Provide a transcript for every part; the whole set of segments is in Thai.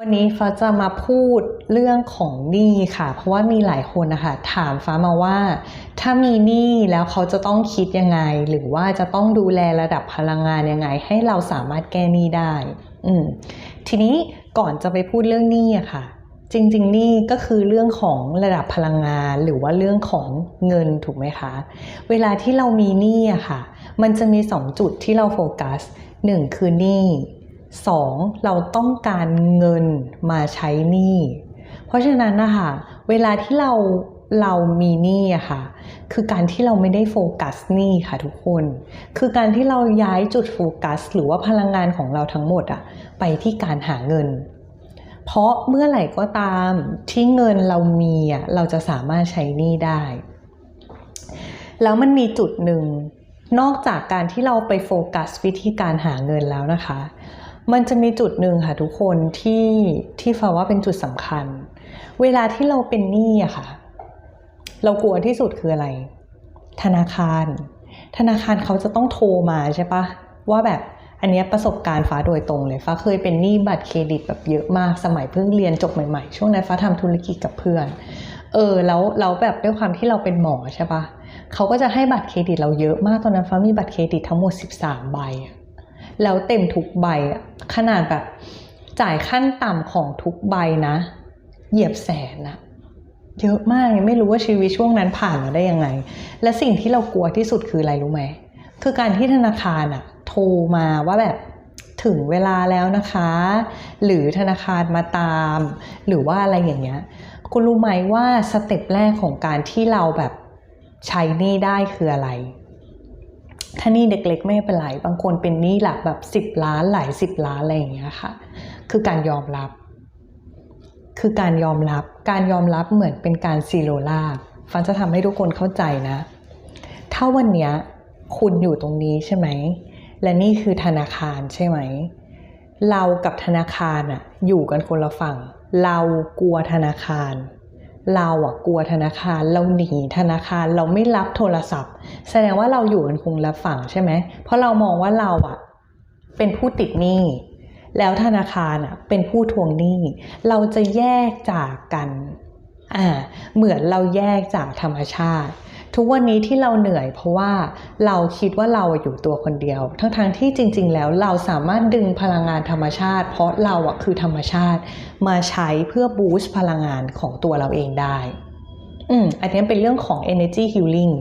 วันนี้ฟ้าจะมาพูดเรื่องของหนี้ค่ะ เพราะว่ามีหลายคนนะคะถามฟ้ามาว่า ถ้ามีหนี้แล้วเขาจะต้องคิดยังไง หรือว่าจะต้องดูแลระดับพลังงานยังไง ให้เราสามารถแก้หนี้ได้ อืมทีนี้ก่อนจะไปพูดเรื่องหนี้อะค่ะ จริงๆหนี้ก็คือเรื่องของระดับพลังงานหรือว่าเรื่องของเงินถูกไหมคะ เวลาที่เรามีหนี้อะค่ะ มันจะมีสองจุดที่เราโฟกัสหนึ่งคือหนี้ สองเราต้องการเงินมาใช้หนี้ เพราะฉะนั้นนะคะเวลาที่เราเรามีหนี้อะค่ะ คือการที่เราไม่ได้โฟกัสหนี้ค่ะทุกคน คือการที่เราย้ายจุดโฟกัส หรือว่าพลังงานของเราทั้งหมดอะไปที่การหาเงิน เพราะเมื่อไหร่ก็ตามที่เงินเรามีอะเราจะสามารถใช้หนี้ได้ แล้วมันมีจุดหนึ่งนอกจากการที่เราไปโฟกัสวิธีการหาเงินแล้วนะคะ มันจะมีจุดหนึ่งค่ะทุกคนที่ที่ฟ้าว่าเป็นจุดสำคัญ เวลาที่เราเป็นหนี้อะค่ะ เรากลัวที่สุดคืออะไร ธนาคาร ธนาคารเขาจะต้องโทรมาใช่ปะว่าแบบอันนี้ประสบการณ์ฟ้าโดยตรงเลยฟ้าเคยเป็นหนี้บัตรเครดิตแบบเยอะมากสมัยเพิ่งเรียนจบใหม่ๆ ช่วงนั้นฟ้าทำธุรกิจกับเพื่อน เออแล้วเราแบบด้วยความที่เราเป็นหมอใช่ปะเขาก็จะให้บัตรเครดิตเราเยอะมากตอนนั้นฟ้ามีบัตรเครดิตทั้งหมด 13 ใบอะ แล้วเต็มทุกใบขนาดแบบจ่ายขั้นต่ำของทุกใบนะ เหยียบแสนอะเยอะมากไม่รู้ว่าชีวิตช่วงนั้นผ่านมาได้ยังไง และสิ่งที่เรากลัวที่สุดคืออะไรรู้ไหมคือการที่ธนาคารอะโทรมาว่าแบบถึงเวลาแล้วนะคะ หรือธนาคารมาตาม หรือว่าอะไรอย่างเงี้ยคุณรู้ไหมว่าสเต็ปแรกของการที่เราแบบใช้นี้ได้คืออะไร ถ้านี้เด็กเล็กไม่เป็นไร บางคนเป็นหนี้หลักแบบสิบล้านหลายสิบล้านอะไรอย่างเงี้ยค่ะ คือการยอมรับ คือการยอมรับ การยอมรับเหมือนเป็นการซีโรลาฟันจะทำให้ทุกคนเข้าใจนะ ถ้าวันเนี้ยคุณอยู่ตรงนี้ใช่ไหม และนี่คือธนาคารใช่ไหม เรากับธนาคารอะอยู่กันคนละฝั่ง เรากลัวธนาคาร เราอะกลัวธนาคาร เราหนีธนาคาร เราไม่รับโทรศัพท์ แสดงว่าเราอยู่กันคงละฝั่งใช่ไหม เพราะเรามองว่าเราอะเป็นผู้ติดหนี้ แล้วธนาคารอะเป็นผู้ทวงหนี้ เราจะแยกจากกัน อ่า เหมือนเราแยกจากธรรมชาติ ทุกวันนี้ที่เราเหนื่อย เพราะว่าเราคิดว่าเราอยู่ตัวคนเดียว ทั้งๆทที่จริง ๆ แล้วเราสามารถดึงพลังงานธรรมชาติ เพราะเราอะคือธรรมชาติ มาใช้เพื่อบูสต์พลังงานของตัวเราเองได้อืมอันนี้เป็นเรื่องของ energy healing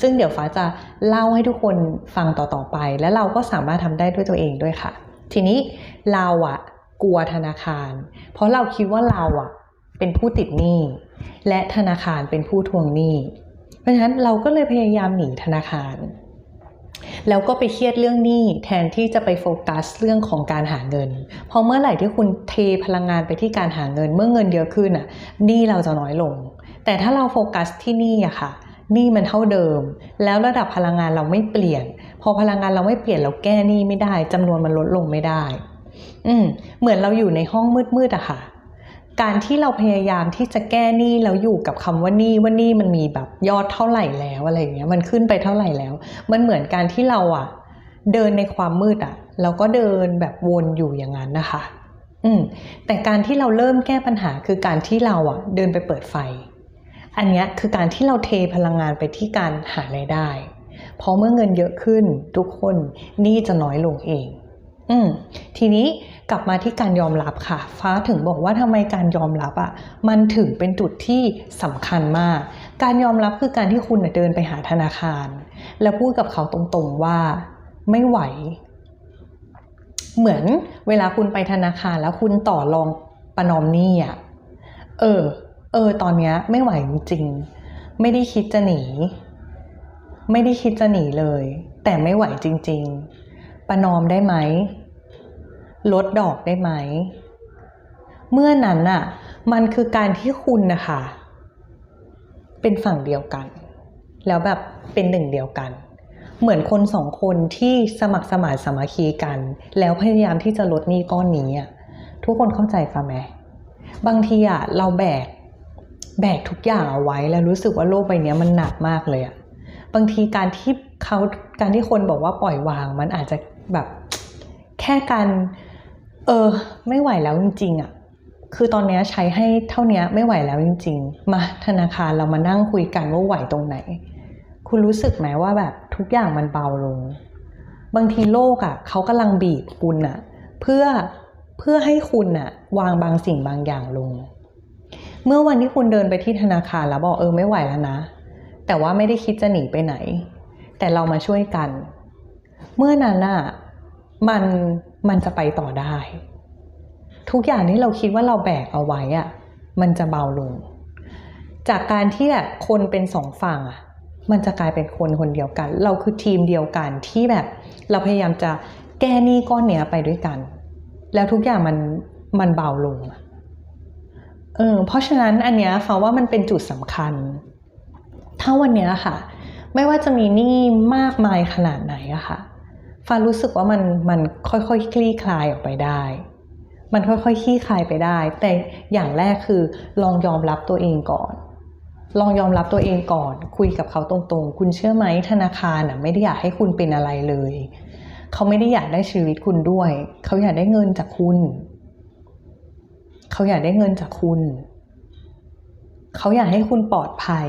ซึ่งเดี๋ยวฟ้าจะเล่าให้ทุกคนฟังต่อๆไป และเราก็สามารถทำได้ด้วยตัวเองด้วยค่ะ ทีนี้เราอะกลัวธนาคาร เพราะเราคิดว่าเราอะเป็นผู้ติดหนี้ และธนาคารเป็นผู้ทวงหนี้ เพราะฉะนั้นเราก็เลยพยายามหนีธนาคาร แล้วก็ไปเครียดเรื่องหนี้แทนที่จะไปโฟกัสเรื่องของการหาเงินพราะเมื่อไหร่ที่คุณเทพลังงานไปที่การหาเงิน เมื่อเงินเยอะขึ้นอะหนี้เราจะน้อยลง แต่ถ้าเราโฟกัสที่หนี้อะค่ะหนี้มันเท่าเดิม แล้วระดับพลังงานเราไม่เปลี่ยน พอพลังงานเราไม่เปลี่ยนเราแก้หนี้ไม่ได้จำนวนมันลดลงไม่ได้ อืมเหมือนเราอยู่ในห้องมืดๆอะค่ะ การที่เราพยายามที่จะแก้หนี้แล้วอยู่กับคำว่าหนี้ว่าหนี้มันมีแบบยอดเท่าไหร่แล้วอะไรอย่างเงี้ยมันขึ้นไปเท่าไหร่แล้ว มันเหมือนการที่เราอะเดินในความมืดอะเราก็เดินแบบวนอยู่อย่างนั้นนะคะ อืมแต่การที่เราเริ่มแก้ปัญหาคือการที่เราอะเดินไปเปิดไฟ อันเนี้ยคือการที่เราเทพลังงานไปที่การหารายได้ เพราะเมื่อเงินเยอะขึ้นทุกคนหนี้จะน้อยลงเอง อืมทีนี้กลับมาที่การยอมรับค่ะ ฟ้าถึงบอกว่าทำไมการยอมรับอะ่ะมันถึงเป็นจุดที่สำคัญมาก การยอมรับคือการที่คุณเดินไปหาธนาคาร แล้วพูดกับเขาตรงๆว่าไม่ไหว เหมือนเวลาคุณไปธนาคารแล้วคุณต่อรองประนอมหนี้อะเออ เออ ตอนนี้ไม่ไหวจริงๆไม่ได้คิดจะหนี ไม่ได้คิดจะหนีเลย แต่ไม่ไหวจริง ๆ ประนอมได้ไหม ลดดอกได้ไหม เมื่อนั้นน่ะ มันคือการที่คุณนะคะ เป็นฝั่งเดียวกัน แล้วแบบเป็นหนึ่งเดียวกัน เหมือนคนสองคนที่สมัครสมานสามัคคีกัน แล้วพยายามที่จะลดหนี้ก้อนนี้อะทุกคนเข้าใจฟ้าไหมบางทีอะเราแบกแบกทุกอย่างเอาไว้แล้วรู้สึกว่าโลกใบนี้มันหนักมากเลยอะบางทีการที่เขาการที่คนบอกว่าปล่อยวาง มันอาจจะ แบบแค่การเออไม่ไหวแล้วจริงๆอะคือตอนนี้ใช้ให้เท่านี้ไม่ไหวแล้วจริง ๆ มาธนาคารเรามานั่งคุยกันว่าไหวตรงไหน คุณรู้สึกไหมว่าแบบทุกอย่างมันเบาลง บางทีโลกอะ่ะเขากำลังบีบคุณอะ่ะเพื่อเพื่อให้คุณอะ่ะวางบางสิ่งบางอย่างลง เมื่อวันที่คุณเดินไปที่ธนาคารแล้วบอกเออไม่ไหวแล้วนะ แต่ว่าไม่ได้คิดจะหนีไปไหน แต่เรามาช่วยกัน เมื่อนั้นน่ะมันมันจะไปต่อได้ ทุกอย่างที่เราคิดว่าเราแบกเอาไว้อะมันจะเบาลง จากการที่แบบคนเป็นสองฝั่งอะมันจะกลายเป็นคนคนเดียวกัน เราคือทีมเดียวกันที่แบบ เราพยายามจะแก้หนี้ก้อนเนี้ยไปด้วยกัน แล้วทุกอย่างมันมันเบาลงเออเพราะฉะนั้นอันเนี้ยฟ้าว่ามันเป็นจุดสำคัญ ถ้าวันเนี้ยค่ะ ไม่ว่าจะมีหนี้มากมายขนาดไหนอะค่ะ ฟ้ารู้สึกว่ามันมันค่อยๆคคลี่คลายออกไปได้ มันค่อยๆคลี่คลายไปได้ แต่อย่างแรกคือลองยอมรับตัวเองก่อน ลองยอมรับตัวเองก่อน คุยกับเขาตรงๆ คุณเชื่อไหมธนาคารน่ะไม่ได้อยากให้คุณเป็นอะไรเลย เขาไม่ได้อยากได้ชีวิตคุณด้วย เขาอยากได้เงินจากคุณ เขาอยากได้เงินจากคุณ เขาอยากให้คุณปลอดภัย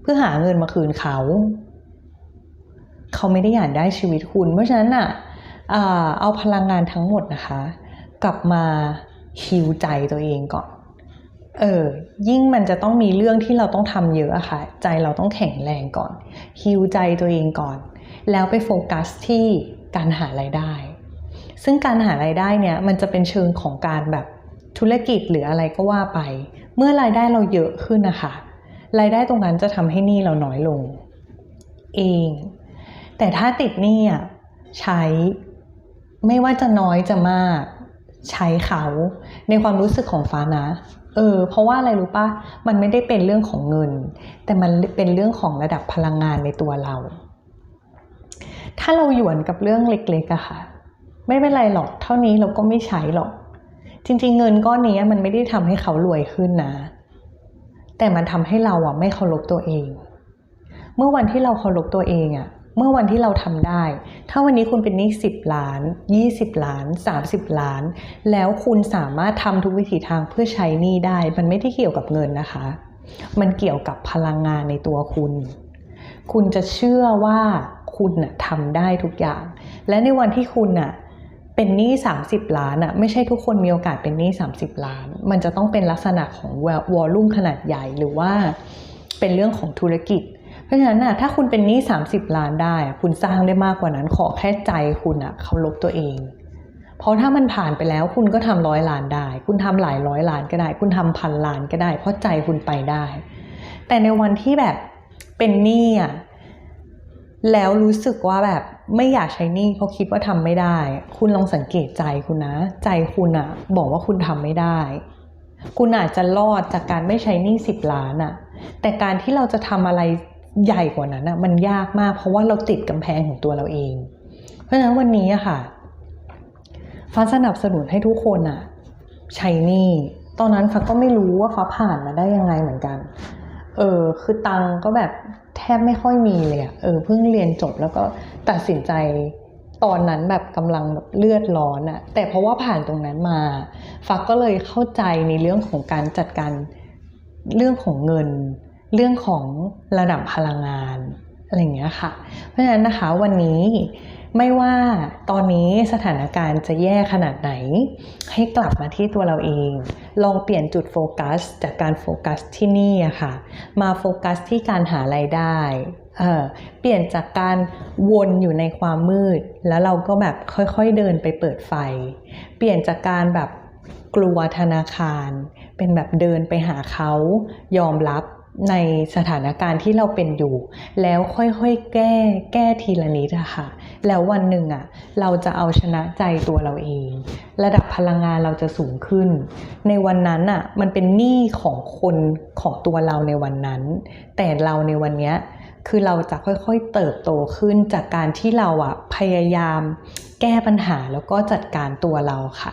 เพื่อหาเงินมาคืนเขา เขาไม่ได้อยากได้ชีวิตคุณ เพราะฉะนั้นอะเอาพลังงานทั้งหมดนะคะ กลับมาฮิวใจตัวเองก่อน เออ ยิ่งมันจะต้องมีเรื่องที่เราต้องทำเยอะอะค่ะ ใจเราต้องแข็งแรงก่อนฮิวใจตัวเองก่อน แล้วไปโฟกัสที่การหารายได้ ซึ่งการหารายได้เนี่ย มันจะเป็นเชิงของการแบบธุรกิจหรืออะไรก็ว่าไป เมื่อรายได้เราเยอะขึ้นนะคะรายได้ตรงนั้นจะทำให้หนี้เราน้อยลง เอง แต่ถ้าติดหนี้อะใช้ไม่ว่าจะน้อยจะมากใช้เขาในความรู้สึกของฟ้านะ เออ เพราะว่าอะไรรู้ปะมันไม่ได้เป็นเรื่องของเงิน แต่มันเป็นเรื่องของระดับพลังงานในตัวเรา ถ้าเราหยวนกับเรื่องเล็กๆอะค่ะ ไม่เป็นไรหรอก เท่านี้เราก็ไม่ใช้หรอก จริง ๆ เงินก้อนนี้มันไม่ได้ทำให้เขารวยขึ้นนะ แต่มันทำให้เราอะไม่เคารพตัวเอง เมื่อวันที่เราเคารพตัวเองอะ เมื่อวันที่เราทำได้ ถ้าวันนี้คุณเป็นหนี้สิบล้านยี่สิบล้านสามสิบล้าน แล้วคุณสามารถทำทุกวิถีทางเพื่อใช้หนี้ได้ มันไม่ได้เกี่ยวกับเงินนะคะ มันเกี่ยวกับพลังงานในตัวคุณ คุณจะเชื่อว่าคุณน่ะทำได้ทุกอย่าง และในวันที่คุณน่ะเป็นหนี้ 30 ล้านอะไม่ใช่ทุกคนมีโอกาสเป็นหนี้ 30 ล้าน มันจะต้องเป็นลักษณะของวอลลุ่มขนาดใหญ่หรือว่าเป็นเรื่องของธุรกิจ ราะฉะนั้นน่ะถ้าคุณเป็นหนี้30 ล้านได้ คุณสร้างได้มากกว่านั้น ขอแค่ใจคุณอะเคารพตัวเอง เพราะถ้ามันผ่านไปแล้วคุณก็ทำร้อยล้านได้ คุณทำหลายร้อยล้านก็ได้ คุณทำพันล้านก็ได้ เพราะใจคุณไปได้ แต่ในวันที่แบบเป็นหนี้อะแล้วรู้สึกว่าแบบไม่อยากใช้หนี้เพราะคิดว่าทำไม่ได้ คุณลองสังเกตใจคุณนะ ใจคุณอะบอกว่าคุณทำไม่ได้ คุณอาจจะรอดจากการไม่ใช้หนี้สิบล้านอะแต่การที่เราจะทำอะไร ใหญ่กว่านั้นอะมันยากมากเพราะว่าเราติดกำแพงของตัวเราเอง เพราะฉะนั้นวันนี้อะค่ะฟ้าสนับสนุนให้ทุกคนอะใช้นี่ตอนนั้นฟ้าก็ไม่รู้ว่าฟ้าผ่านมาได้ยังไงเหมือนกัน เออคือตังก็แบบแทบไม่ค่อยมีเลยอะเออเพิ่งเรียนจบแล้วก็ตัดสินใจตอนนั้นแบบกำลังแบบเลือดร้อนอะแต่เพราะว่าผ่านตรงนั้นมาฟ้าก็เลยเข้าใจในเรื่องของการจัดการเรื่องของเงิน เรื่องของระดับพลังงานอะไรอย่างเงี้ยค่ะ เพราะฉะนั้นนะคะวันนี้ไม่ว่าตอนนี้สถานการณ์จะแย่ขนาดไหน ให้กลับมาที่ตัวเราเอง ลองเปลี่ยนจุดโฟกัส จากการโฟกัสที่นี่อะค่ะ มาโฟกัสที่การหารายได้เเปลี่ยนจากการวนอยู่ในความมืด แล้วเราก็แบบค่อยๆเดินไปเปิดไฟ เปลี่ยนจากการแบบกลัวธนาคาร เป็นแบบเดินไปหาเขายอมรับ ในสถานการณ์ที่เราเป็นอยู่ แล้วค่อยๆแก้แก้ทีละนิดอะค่ะ แล้ววันหนึ่งอะเราจะเอาชนะใจตัวเราเอง ระดับพลังงานเราจะสูงขึ้น ในวันนั้นอะมันเป็นหนี้ของคนของตัวเราในวันนั้น แต่เราในวันนี้คือเราจะค่อยๆเติบโตขึ้นจากการที่เราอะพยายามแก้ปัญหาแล้วก็จัดการตัวเราค่ะ